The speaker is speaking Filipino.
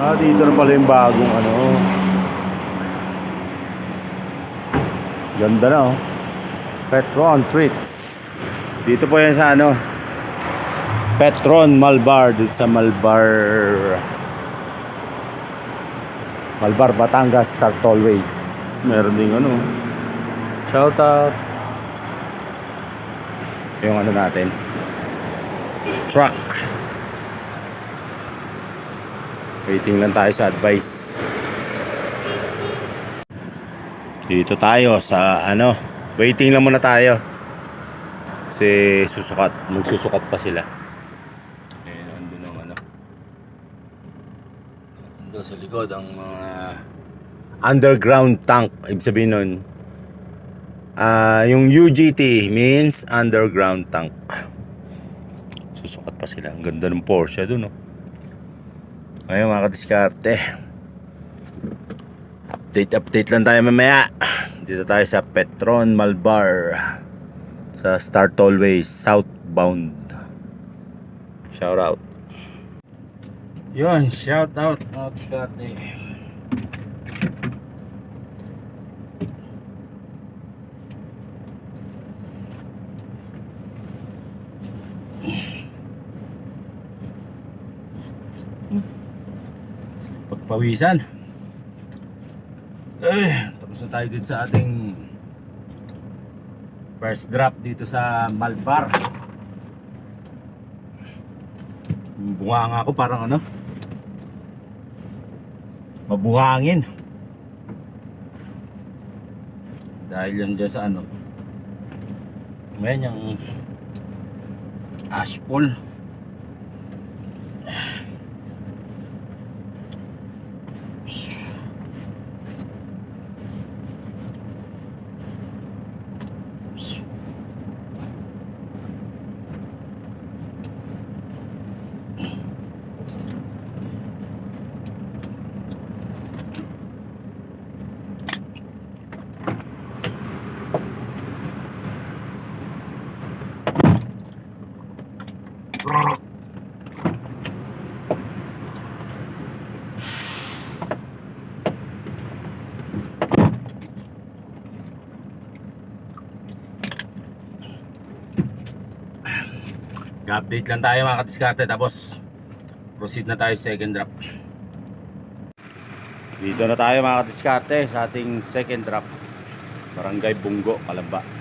Ah, dito na pala yung bagong ano. Ganda na oh. Petron Treats. Dito po yan sa ano. Petron Malbar. Dito sa Malbar. Malbar, Batangas, Star Tollway. Meron ding ano. Shout out. Yung ano natin. Truck. Waiting lang tayo sa advice. Dito tayo sa ano. Waiting lang muna tayo. Kasi susukat. Magsusukat pa sila. Eh, andun ang ano. Andun sa likod ang mga underground tank. Ibig sabihin nun, ah yung UGT means underground tank. Susukat pa sila. Ang ganda ng Porsche dun, oh. Ngayon mga kadiskarte. Update, update lang tayo mamaya. Dito tayo sa Petron Malbar. Sa Star Tollway, southbound. Shout out. Yun, shout out mga kadiskarte. Pagpawisan. Eh, tapos na tayo dito sa ating first drop dito sa Malbar. Bunga nga ako parang ano mabuhangin dahil yan dyan sa ano ngayon yung ashpole update lang tayo mga katiskarte tapos proceed na tayo sa second drop. Dito na tayo mga katiskarte sa ating second drop. Barangay Bunggo, Kalamba